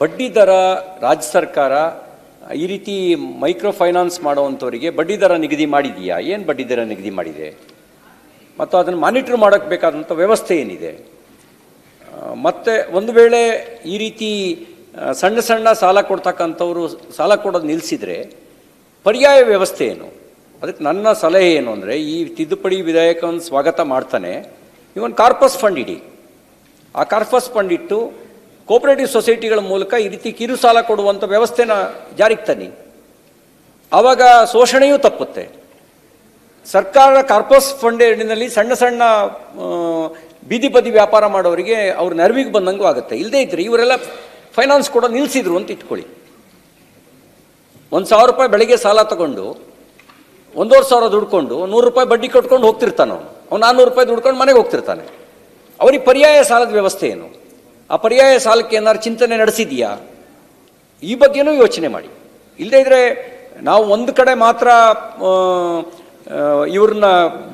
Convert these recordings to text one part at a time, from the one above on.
ಬಡ್ಡಿ ದರ ರಾಜ್ಯ ಸರ್ಕಾರ ಈ ರೀತಿ ಮೈಕ್ರೋ ಫೈನಾನ್ಸ್ ಮಾಡುವಂಥವರಿಗೆ ಬಡ್ಡಿ ದರ ನಿಗದಿ ಮಾಡಿದೆಯಾ? ಏನು ಬಡ್ಡಿ ದರ ನಿಗದಿ ಮಾಡಿದೆ? ಮತ್ತು ಅದನ್ನು ಮಾನಿಟ್ರ್ ಮಾಡೋಕ್ಕೆ ಬೇಕಾದಂಥ ವ್ಯವಸ್ಥೆ ಏನಿದೆ? ಮತ್ತು ಮತ್ತೆ ಒಂದು ವೇಳೆ ಈ ರೀತಿ ಸಣ್ಣ ಸಣ್ಣ ಸಾಲ ಕೊಡ್ತಕ್ಕಂಥವ್ರು ಸಾಲ ಕೊಡೋದು ನಿಲ್ಲಿಸಿದರೆ ಪರ್ಯಾಯ ವ್ಯವಸ್ಥೆ ಏನು? ಅದಕ್ಕೆ ನನ್ನ ಸಲಹೆ ಏನು ಅಂದರೆ, ಈ ತಿದ್ದುಪಡಿ ವಿಧೇಯಕವನ್ನು ಸ್ವಾಗತ ಮಾಡ್ತಾನೆ. ಇವನ್ ಕಾರ್ಪಸ್ ಫಂಡ್ ಇಡಿ. ಆ ಕಾರ್ಪಸ್ ಫಂಡ್ ಇಟ್ಟು ಕೋಪರೇಟಿವ್ ಸೊಸೈಟಿಗಳ ಮೂಲಕ ಈ ರೀತಿ ಕಿರು ಸಾಲ ಕೊಡುವಂಥ ವ್ಯವಸ್ಥೆನ ಜಾರಿಗೆ ತನ್ನಿ. ಆವಾಗ ಶೋಷಣೆಯೂ ತಪ್ಪುತ್ತೆ. ಸರ್ಕಾರ ಕಾರ್ಪಸ್ ಫಂಡ್ ಏನಿನಲ್ಲಿ ಸಣ್ಣ ಸಣ್ಣ ಬೀದಿ ಬದಿ ವ್ಯಾಪಾರ ಮಾಡೋರಿಗೆ ಅವ್ರ ನೆರವಿಗೆ ಬಂದಂಗೂ ಆಗುತ್ತೆ. ಇಲ್ಲದೇ ಇದ್ರೆ ಇವರೆಲ್ಲ ಫೈನಾನ್ಸ್ ಕೂಡ ನಿಲ್ಲಿಸಿದ್ರು ಅಂತ ಇಟ್ಕೊಳ್ಳಿ. ಒಂದು ಸಾವಿರ ರೂಪಾಯಿ ಬೆಳಿಗ್ಗೆ ಸಾಲ ತಗೊಂಡು, ಒಂದೂವರೆ ಸಾವಿರ ದುಡ್ಕೊಂಡು, ನೂರು ರೂಪಾಯಿ ಬಡ್ಡಿ ಕಟ್ಕೊಂಡು ಹೋಗ್ತಿರ್ತಾನೆ ಅವನು. ಅವ್ನು ನಾನ್ನೂರು ರೂಪಾಯಿ ದುಡ್ಕೊಂಡು ಮನೆಗೆ ಹೋಗ್ತಿರ್ತಾನೆ. ಅವ್ರಿಗೆ ಪರ್ಯಾಯ ಸಾಲದ ವ್ಯವಸ್ಥೆ ಏನು? ಆ ಪರ್ಯಾಯ ಸಾಲಕ್ಕೆ ಏನಾದ್ರು ಚಿಂತನೆ ನಡೆಸಿದೆಯಾ? ಈ ಬಗ್ಗೆನೂ ಯೋಚನೆ ಮಾಡಿ. ಇಲ್ಲದೇ ಇದ್ರೆ ನಾವು ಒಂದು ಕಡೆ ಮಾತ್ರ ಇವ್ರನ್ನ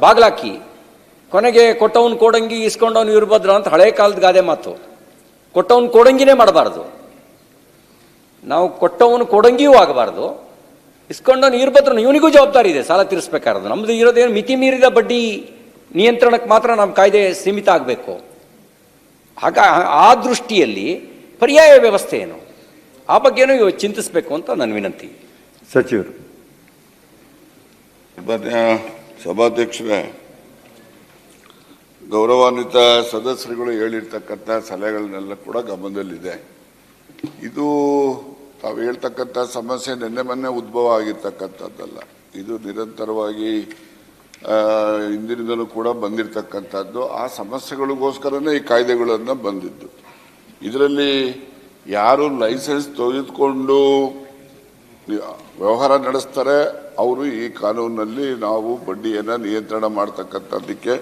ಬಾಗ್ಲಾಕಿ, ಕೊನೆಗೆ ಕೊಟ್ಟವನು ಕೋಡಂಗಿ ಇಸ್ಕೊಂಡವನು ಇರ್ಭದ್ರ ಅಂತ ಹಳೆ ಕಾಲದ ಗಾದೆ ಮಾತು. ಕೊಟ್ಟವನು ಕೋಡಂಗಿನೇ ಮಾಡಬಾರ್ದು. ನಾವು ಕೊಟ್ಟವನು ಕೊಡಂಗಿಯೂ ಆಗಬಾರ್ದು. ಇಸ್ಕೊಂಡವನು ಇರ್ಭದ್ರನು ಇವನಿಗೂ ಜವಾಬ್ದಾರಿ ಇದೆ, ಸಾಲ ತೀರಿಸ್ಬೇಕಾದ್ರೆ ನಮ್ಮದು ಇರೋದೇನು ಮಿತಿ ಮೀರಿದ ಬಡ್ಡಿ ನಿಯಂತ್ರಣಕ್ಕೆ ಮಾತ್ರ ನಮ್ಮ ಕಾಯ್ದೆ ಸೀಮಿತ ಆಗಬೇಕು. ಆಗ ಆ ದೃಷ್ಟಿಯಲ್ಲಿ ಪರ್ಯಾಯ ವ್ಯವಸ್ಥೆ ಏನು ಆ ಬಗ್ಗೆನೂ ಇವ- ಚಿಂತಿಸಬೇಕು ಅಂತ ನನ್ನ ವಿನಂತಿ. ಸಚಿವರು. ಸಭಾಧ್ಯಕ್ಷರೇ ಗೌರವಾನ್ವಿತ ಸದಸ್ಯರುಗಳು ಹೇಳಿರ್ತಕ್ಕಂಥ ಸಲಹೆಗಳನ್ನೆಲ್ಲ ಕೂಡ ಗಮನದಲ್ಲಿದೆ. ಇದು ತಾವು ಹೇಳ್ತಕ್ಕಂಥ ಸಮಸ್ಯೆ ನಿನ್ನೆ ಮೊನ್ನೆ ಉದ್ಭವ ಆಗಿರ್ತಕ್ಕಂಥದ್ದಲ್ಲ. ಇದು ನಿರಂತರವಾಗಿ ಹಿಂದಿನಿಂದಲೂ ಕೂಡ ಬಂದಿರತಕ್ಕಂಥದ್ದು, ಆ ಸಮಸ್ಯೆಗಳಿಗೋಸ್ಕರನೇ ಈ ಕಾಯ್ದೆಗಳನ್ನು ಬಂದಿದ್ದು. ಇದರಲ್ಲಿ ಯಾರು ಲೈಸೆನ್ಸ್ ತೆಗೆದುಕೊಂಡು ವ್ಯವಹಾರ ನಡೆಸ್ತಾರೆ, ಅವರು ಈ ಕಾನೂನಿನಲ್ಲಿ ನಾವು ಬಡ್ಡಿಯನ್ನು ನಿಯಂತ್ರಣ ಮಾಡ್ತಕ್ಕಂಥದ್ದಕ್ಕೆ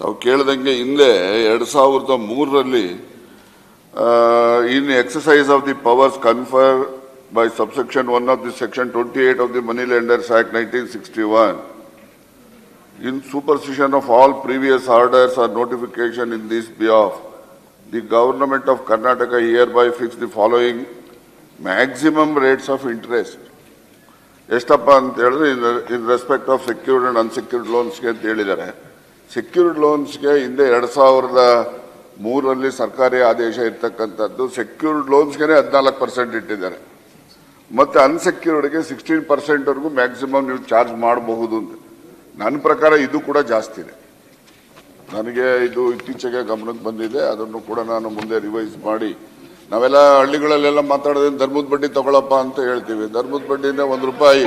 ತಾವು ಕೇಳ್ದಂಗೆ ಹಿಂದೆ ಎರಡು ಸಾವಿರದ ಮೂರರಲ್ಲಿ in exercise of the powers confer by subsection one of the section twenty eight of the money lenders act nineteen sixty one in superstition of all previous orders or notification in this behalf, the government of Karnataka hereby fix the following maximum rates of interest. ಎಷ್ಟಪ್ಪ ಅಂತ ಹೇಳಿದ್ರೆ in respect of secured and unsecured ಲೋನ್ಸ್ಗೆ ಅಂತ ಹೇಳಿದ್ದಾರೆ. Secured ಲೋನ್ಸ್ಗೆ ಹಿಂದೆ ಎರಡು ಸಾವಿರದ ಮೂರರಲ್ಲಿ ಸರ್ಕಾರಿ ಆದೇಶ ಇರ್ತಕ್ಕಂಥದ್ದು ಸೆಕ್ಯೂರ್ಡ್ ಲೋನ್ಸ್ಗೆ ಹದಿನಾಲ್ಕು ಪರ್ಸೆಂಟ್ ಇಟ್ಟಿದ್ದಾರೆ. ಮತ್ತು ಅನ್ಸೆಕ್ಯೂರ್ಡ್ಗೆ ಸಿಕ್ಸ್ಟೀನ್ ಪರ್ಸೆಂಟ್ವರೆಗೂ ಮ್ಯಾಕ್ಸಿಮಮ್ ನೀವು ಚಾರ್ಜ್ ಮಾಡಬಹುದು ಅಂತ. ನನ್ನ ಪ್ರಕಾರ ಇದು ಕೂಡ ಜಾಸ್ತಿನೇ. ನನಗೆ ಇದು ಇತ್ತೀಚೆಗೆ ಗಮನಕ್ಕೆ ಬಂದಿದೆ, ಅದನ್ನು ಕೂಡ ನಾನು ಮುಂದೆ ರಿವೈಸ್ ಮಾಡಿ. ನಾವೆಲ್ಲ ಹಳ್ಳಿಗಳಲ್ಲೆಲ್ಲ ಮಾತಾಡೋದ್ರಿಂದ ಧರ್ಮದ ಬಡ್ಡಿ ತಗೊಳಪ್ಪ ಅಂತ ಹೇಳ್ತೀವಿ. ಧರ್ಮದ ಬಡ್ಡಿಯಿಂದ ಒಂದು ರೂಪಾಯಿ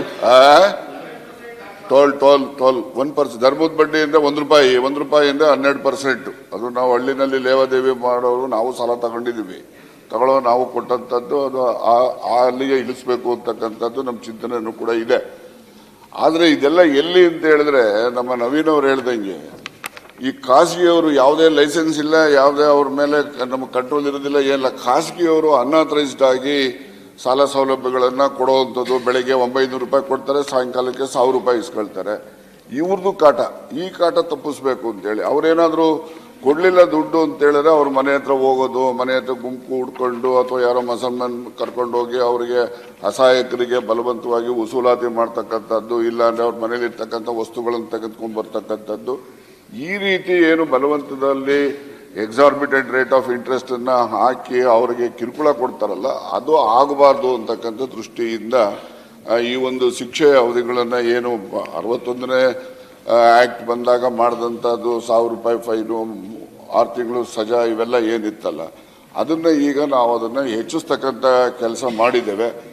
toll toll toll one percent ಧರ್ಮದ ಬಡ್ಡಿ ಅಂದ್ರೆ ಒಂದು ರೂಪಾಯಿ ಒಂದು ರೂಪಾಯಿ ಅಂದ್ರೆ ಹನ್ನೆರಡು ಪರ್ಸೆಂಟ್. ಅದು ನಾವು ಹಳ್ಳಿನಲ್ಲಿ ಲೇವಾದೇವಿ ಮಾಡೋರು, ನಾವು ಸಾಲ ತಗೊಂಡಿದ್ದೀವಿ. ತಗೊಳ್ಳೋ ನಾವು ಕೊಟ್ಟಂಥದ್ದು ಅದು ಆ- ಆ ಅಲ್ಲಿಗೆ ಇಳಿಸ್ಬೇಕು ಅಂತಕ್ಕಂಥದ್ದು ನಮ್ಮ ಚಿಂತನೆಯೂ ಕೂಡ ಇದೆ. ಆದರೆ ಇದೆಲ್ಲ ಎಲ್ಲಿ ಅಂತ ಹೇಳಿದ್ರೆ ನಮ್ಮ ನವೀನ್ ಅವರು ಹೇಳ್ದಂಗೆ, ಈ ಖಾಸಗಿಯವರು ಯಾವುದೇ ಲೈಸೆನ್ಸ್ ಇಲ್ಲ, ಯಾವುದೇ ಅವ್ರ ಮೇಲೆ ನಮಗೆ ಕಂಟ್ರೋಲ್ ಇರೋದಿಲ್ಲ, ಏನಿಲ್ಲ. ಖಾಸಗಿಯವರು ಅನ್ಆಥರೈಸ್ಡ್ ಆಗಿ ಸಾಲ ಸೌಲಭ್ಯಗಳನ್ನು ಕೊಡುವಂಥದ್ದು ಬೆಳಗ್ಗೆ ಒಂಬೈನೂರು ರೂಪಾಯಿ ಕೊಡ್ತಾರೆ, ಸಾಯಂಕಾಲಕ್ಕೆ ಸಾವಿರ ರೂಪಾಯಿ ಇಸ್ಕೊಳ್ತಾರೆ. ಇವ್ರದ್ದು ಕಾಟ, ಈ ಕಾಟ ತಪ್ಪಿಸ್ಬೇಕು ಅಂತೇಳಿ ಅವ್ರೇನಾದರೂ ಕೊಡ್ಲಿಲ್ಲ ದುಡ್ಡು ಅಂತ ಹೇಳಿದ್ರೆ ಅವ್ರ ಮನೆ ಹತ್ರ ಹೋಗೋದು, ಮನೆ ಹತ್ರ ಗುಂಪು ಹುಡ್ಕೊಂಡು ಅಥವಾ ಯಾರೋ ಮಸಲ್ಮನ್ ಕರ್ಕೊಂಡು ಹೋಗಿ ಅವರಿಗೆ ಅಸಹಾಯಕರಿಗೆ ಬಲವಂತವಾಗಿ ವಸೂಲಾತಿ ಮಾಡ್ತಕ್ಕಂಥದ್ದು, ಇಲ್ಲ ಅಂದ್ರೆ ಅವ್ರ ಮನೇಲಿ ಇರ್ತಕ್ಕಂಥ ವಸ್ತುಗಳನ್ನು ತೆಗೆದುಕೊಂಡು ಬರ್ತಕ್ಕಂಥದ್ದು. ಈ ರೀತಿ ಏನು ಬಲವಂತದಲ್ಲಿ ಎಕ್ಸಾರ್ಬಿಟೆಡ್ ರೇಟ್ ಆಫ್ ಇಂಟ್ರೆಸ್ಟ್ ಅನ್ನ ಹಾಕಿ ಅವರಿಗೆ ಕಿರುಕುಳ ಕೊಡ್ತಾರಲ್ಲ, ಅದು ಆಗಬಾರ್ದು ಅಂತಕ್ಕಂಥ ದೃಷ್ಟಿಯಿಂದ ಈ ಒಂದು ಶಿಕ್ಷೆ ಅವಧಿಗಳನ್ನ ಏನು ಅರವತ್ತೊಂದನೇ ಆಕ್ಟ್ ಬಂದಾಗ ಮಾಡಿದಂಥದ್ದು ಸಾವಿರ ರೂಪಾಯಿ ಫೈನು ಆರು ತಿಂಗಳು ಸಜಾ ಇವೆಲ್ಲ ಏನಿತ್ತಲ್ಲ. ಅದನ್ನು ಈಗ ನಾವು ಅದನ್ನು ಹೆಚ್ಚಿಸ್ತಕ್ಕಂಥ ಕೆಲಸ ಮಾಡಿದ್ದೇವೆ.